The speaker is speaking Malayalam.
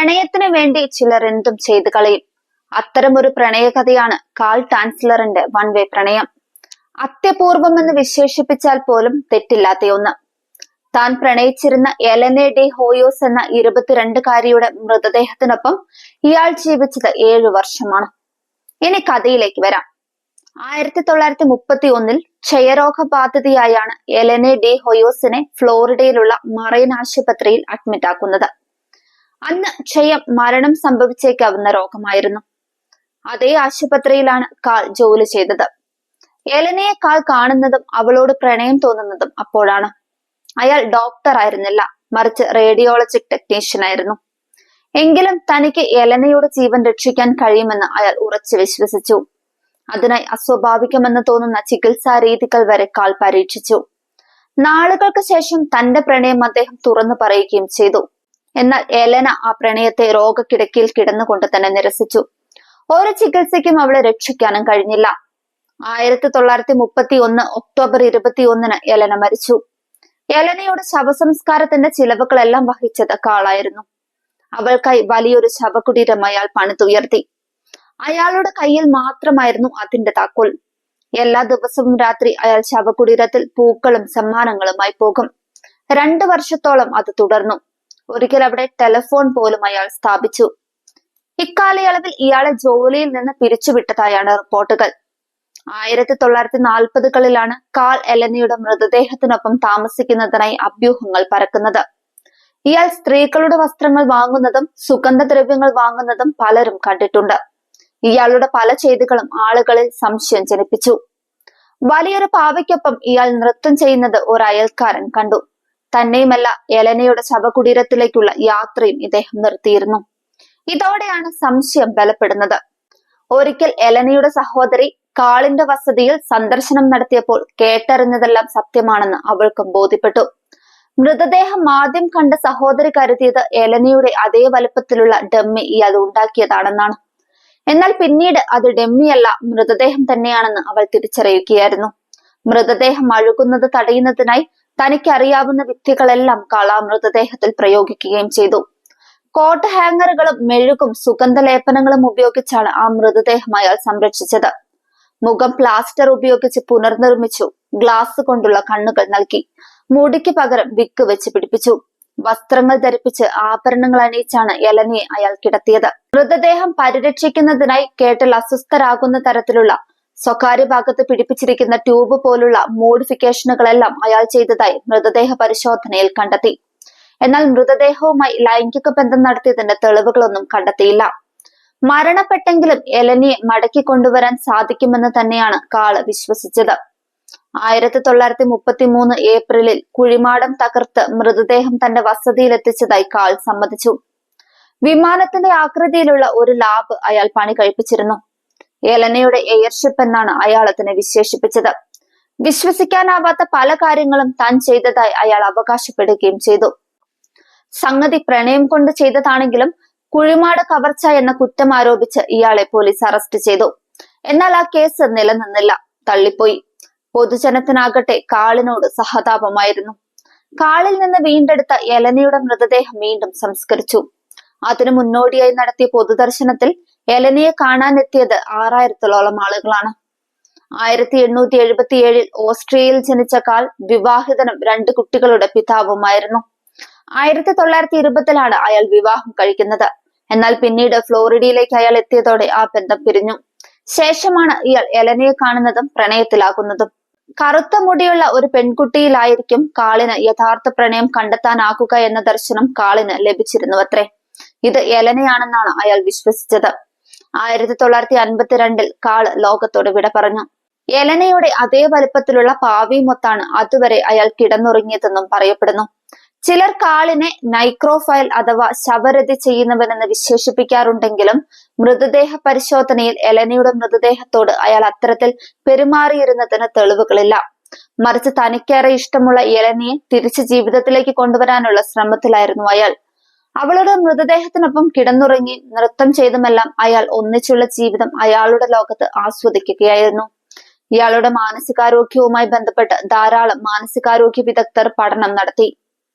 പ്രണയത്തിന് വേണ്ടി ചിലർ എന്തും ചെയ്തു കളയും. അത്തരമൊരു പ്രണയകഥയാണ് കാൾ ടാൻസ്ലറിന്റെ വൺ വേ പ്രണയം. അത്യപൂർവം എന്ന് വിശേഷിപ്പിച്ചാൽ പോലും തെറ്റില്ലാത്ത ഒന്ന്. താൻ പ്രണയിച്ചിരുന്ന എലനെ ഡി ഹോയോസ് എന്ന ഇരുപത്തിരണ്ടുകാരിയുടെ മൃതദേഹത്തിനൊപ്പം ഇയാൾ ജീവിച്ചത് ഏഴു വർഷമാണ്. ഇനി കഥയിലേക്ക് വരാം. ആയിരത്തി തൊള്ളായിരത്തി മുപ്പത്തി ഒന്നിൽ ക്ഷയരോഗബാധിതയായാണ് എലനെ ഡി ഹൊയോസിനെ ഫ്ലോറിഡയിലുള്ള മറൈൻ ആശുപത്രിയിൽ അഡ്മിറ്റ് ആക്കുന്നത് അന്ന് ക്ഷയം മരണം സംഭവിച്ചേക്കാവുന്ന രോഗമായിരുന്നു. അതേ ആശുപത്രിയിലാണ് കാൽ ജോലി ചെയ്തത്. എലനയെ കാൽ കാണുന്നതും അവളോട് പ്രണയം തോന്നുന്നതും അപ്പോഴാണ്. അയാൾ ഡോക്ടർ ആയിരുന്നില്ല മറിച്ച് റേഡിയോളജിക് ടെക്നീഷ്യൻ ആയിരുന്നു. എങ്കിലും തനിക്ക് എലനയുടെ ജീവൻ രക്ഷിക്കാൻ കഴിയുമെന്ന് അയാൾ ഉറച്ചു വിശ്വസിച്ചു. അതിനായി അസ്വാഭാവികമെന്ന് തോന്നുന്ന ചികിത്സാ രീതികൾ വരെ കാൽ പരീക്ഷിച്ചു. നാളുകൾക്ക് ശേഷം തന്റെ പ്രണയം അദ്ദേഹം തുറന്നു പറയുകയും ചെയ്തു. എന്നാൽ എലന ആ പ്രണയത്തെ രോഗക്കിടക്കിയിൽ കിടന്നുകൊണ്ട് തന്നെ നിരസിച്ചു. ഒരു ചികിത്സയ്ക്കും അവളെ രക്ഷിക്കാനും കഴിഞ്ഞില്ല. ആയിരത്തി തൊള്ളായിരത്തി മുപ്പത്തി ഒന്ന് ഒക്ടോബർ ഇരുപത്തി ഒന്നിന് എലന മരിച്ചു. എലനയുടെ ശവസംസ്കാരത്തിന്റെ ചിലവുകളെല്ലാം വഹിച്ചത് കാളായിരുന്നു. അവൾക്കായി വലിയൊരു ശവകുടീരം അയാൾ പണിതുയർത്തി. അയാളുടെ കയ്യിൽ മാത്രമായിരുന്നു അതിന്റെ താക്കോൽ. എല്ലാ ദിവസവും രാത്രി അയാൾ ശവകുടീരത്തിൽ പൂക്കളും സമ്മാനങ്ങളുമായി പോകും. രണ്ടു വർഷത്തോളം അത് തുടർന്നു. ഒരിക്കൽ അവിടെ ടെലഫോൺ പോലും അയാൾ സ്ഥാപിച്ചു. ഇക്കാലയളവിൽ ഇയാളെ ജോലിയിൽ നിന്ന് പിരിച്ചുവിട്ടതായാണ് റിപ്പോർട്ടുകൾ. ആയിരത്തി തൊള്ളായിരത്തി നാൽപ്പതുകളിലാണ് കാൽ എലനിയുടെ മൃതദേഹത്തിനൊപ്പം താമസിക്കുന്നതിനായി അഭ്യൂഹങ്ങൾ പരക്കുന്നത്. ഇയാൾ സ്ത്രീകളുടെ വസ്ത്രങ്ങൾ വാങ്ങുന്നതും സുഗന്ധദ്രവ്യങ്ങൾ വാങ്ങുന്നതും പലരും കണ്ടിട്ടുണ്ട്. ഇയാളുടെ പല ചെയ്തികളും ആളുകളിൽ സംശയം ജനിപ്പിച്ചു. വലിയൊരു പാവയ്ക്കൊപ്പം ഇയാൾ നൃത്തം ചെയ്യുന്നത് ഒരു അയൽക്കാരൻ കണ്ടു. തന്നെയുമല്ല എലനയുടെ ശവകുടീരത്തിലേക്കുള്ള യാത്രയും ഇദ്ദേഹം നിർത്തിയിരുന്നു. ഇതോടെയാണ് സംശയം ബലപ്പെടുന്നത്. ഒരിക്കൽ എലനയുടെ സഹോദരി കാളിന്റെ വസതിയിൽ സന്ദർശനം നടത്തിയപ്പോൾ കേട്ടറിഞ്ഞതെല്ലാം സത്യമാണെന്ന് അവൾക്കും ബോധ്യപ്പെട്ടു. മൃതദേഹം ആദ്യം കണ്ട സഹോദരി കരുതിയത് എലനയുടെ അതേ വലുപ്പത്തിലുള്ള ഡമ്മി ഇയാൾ ഉണ്ടാക്കിയതാണെന്നാണ്. എന്നാൽ പിന്നീട് അത് ഡമ്മിയല്ല മൃതദേഹം തന്നെയാണെന്ന് അവൾ തിരിച്ചറിയുകയായിരുന്നു. മൃതദേഹം അഴുകുന്നത് തടയുന്നതിനായി തനിക്കറിയാവുന്ന വിദ്യകളെല്ലാം കള മൃതദേഹത്തിൽ പ്രയോഗിക്കുകയും ചെയ്തു. കോട്ട് ഹാങ്ങറുകളും മെഴുകും സുഗന്ധലേപനങ്ങളും ഉപയോഗിച്ചാണ് ആ മൃതദേഹം അയാൾ സംരക്ഷിച്ചത്. മുഖം പ്ലാസ്റ്റർ ഉപയോഗിച്ച് പുനർനിർമ്മിച്ചു ഗ്ലാസ് കൊണ്ടുള്ള കണ്ണുകൾ നൽകി മുടിക്ക് പകരം വിക്ക് വെച്ച് പിടിപ്പിച്ചു. വസ്ത്രങ്ങൾ ധരിപ്പിച്ച് ആഭരണങ്ങൾ അണിയിച്ചാണ് എലനിയെ അയാൾ കിടത്തിയത്. മൃതദേഹം പരിരക്ഷിക്കുന്നതിനായി കേട്ടൽ അസ്വസ്ഥരാകുന്ന തരത്തിലുള്ള സ്വകാര്യ ഭാഗത്ത് പിടിപ്പിച്ചിരിക്കുന്ന ട്യൂബ് പോലുള്ള മോഡിഫിക്കേഷനുകളെല്ലാം അയാൾ ചെയ്തതായി മൃതദേഹ പരിശോധനയിൽ കണ്ടെത്തി. എന്നാൽ മൃതദേഹവുമായി ലൈംഗിക ബന്ധം നടത്തിയതിന്റെ തെളിവുകളൊന്നും കണ്ടെത്തിയില്ല. മരണപ്പെട്ടെങ്കിലും എലനിയെ മടക്കി കൊണ്ടുവരാൻ സാധിക്കുമെന്ന് തന്നെയാണ് കാൾ വിശ്വസിച്ചത്. ആയിരത്തി തൊള്ളായിരത്തി മുപ്പത്തി മൂന്ന് ഏപ്രിലിൽ കുഴിമാടം തകർത്ത് മൃതദേഹം തന്റെ വസതിയിലെത്തിച്ചതായി കാൾ സമ്മതിച്ചു. വിമാനത്തിന്റെ ആകൃതിയിലുള്ള ഒരു ലാബ് അയാൾ പണി കഴിപ്പിച്ചിരുന്നു എലനയുടെ എയർഷിപ്പ് എന്നാണ് അയാൾ അതിനെ വിശേഷിപ്പിച്ചത്. വിശ്വസിക്കാനാവാത്ത പല കാര്യങ്ങളും താൻ ചെയ്തതായി അയാൾ അവകാശപ്പെടുകയും ചെയ്തു. സംഗതി പ്രണയം കൊണ്ട് ചെയ്തതാണെങ്കിലും കുഴിമാട് കവർച്ച എന്ന കുറ്റം ആരോപിച്ച് ഇയാളെ പോലീസ് അറസ്റ്റ് ചെയ്തു. എന്നാൽ ആ കേസ് നിലനിന്നില്ല. തള്ളിപ്പോയി. പൊതുജനത്തിനാകട്ടെ കാളിനോട് സഹതാപമായിരുന്നു. കാളിൽ നിന്ന് വീണ്ടെടുത്ത എലനയുടെ മൃതദേഹം വീണ്ടും സംസ്കരിച്ചു. അതിനു മുന്നോടിയായി നടത്തിയ പൊതുദർശനത്തിൽ എലനയെ കാണാനെത്തിയത് ആറായിരത്തോളം ആളുകളാണ്. ആയിരത്തി എണ്ണൂറ്റി എഴുപത്തി ഏഴിൽ ഓസ്ട്രിയയിൽ ജനിച്ച കാൾ വിവാഹിതനും രണ്ട് കുട്ടികളുടെ പിതാവുമായിരുന്നു. ആയിരത്തി തൊള്ളായിരത്തി ഇരുപത്തിലാണ് അയാൾ വിവാഹം കഴിക്കുന്നത്. എന്നാൽ പിന്നീട് ഫ്ലോറിഡയിലേക്ക് അയാൾ എത്തിയതോടെ ആ ബന്ധം പിരിഞ്ഞു. ശേഷമാണ് ഇയാൾ എലനയെ കാണുന്നതും പ്രണയത്തിലാകുന്നതും. കറുത്ത മുടിയുള്ള ഒരു പെൺകുട്ടിയിലായിരിക്കും കാളിന് യഥാർത്ഥ പ്രണയം കണ്ടെത്താനാകുക എന്ന ദർശനം കാളിന് ലഭിച്ചിരുന്നുവത്രേ. ഇത് എലനയാണെന്നാണ് അയാൾ വിശ്വസിച്ചത്. ആയിരത്തി തൊള്ളായിരത്തി അൻപത്തിരണ്ടിൽ കാൾ ലോകത്തോട് വിട പറഞ്ഞു. എലനയുടെ അതേ വലുപ്പത്തിലുള്ള പാവിമൊത്താണ് അതുവരെ അയാൾ കിടന്നുറങ്ങിയതെന്നും പറയപ്പെടുന്നു. ചിലർ കാളിനെ നൈക്രോഫൈൽ അഥവാ ശവരതി ചെയ്യുന്നവനെന്ന് വിശേഷിപ്പിക്കാറുണ്ടെങ്കിലും മൃതദേഹ പരിശോധനയിൽ എലനയുടെ മൃതദേഹത്തോട് അയാൾ അത്തരത്തിൽ പെരുമാറിയിരുന്നതിന് തെളിവുകളില്ല. മറിച്ച് തനിക്കേറെ ഇഷ്ടമുള്ള എലനയെ തിരിച്ച് ജീവിതത്തിലേക്ക് കൊണ്ടുവരാനുള്ള ശ്രമത്തിലായിരുന്നു അയാൾ. അവളുടെ മൃതദേഹത്തിനൊപ്പം കിടന്നുറങ്ങി നൃത്തം ചെയ്തുമെല്ലാം അയാൾ ഒന്നിച്ചുള്ള ജീവിതം അയാളുടെ ലോകത്ത് ആസ്വദിക്കുകയായിരുന്നു. ഇയാളുടെ മാനസികാരോഗ്യവുമായി ബന്ധപ്പെട്ട് ധാരാളം മാനസികാരോഗ്യ വിദഗ്ധർ പഠനം നടത്തി.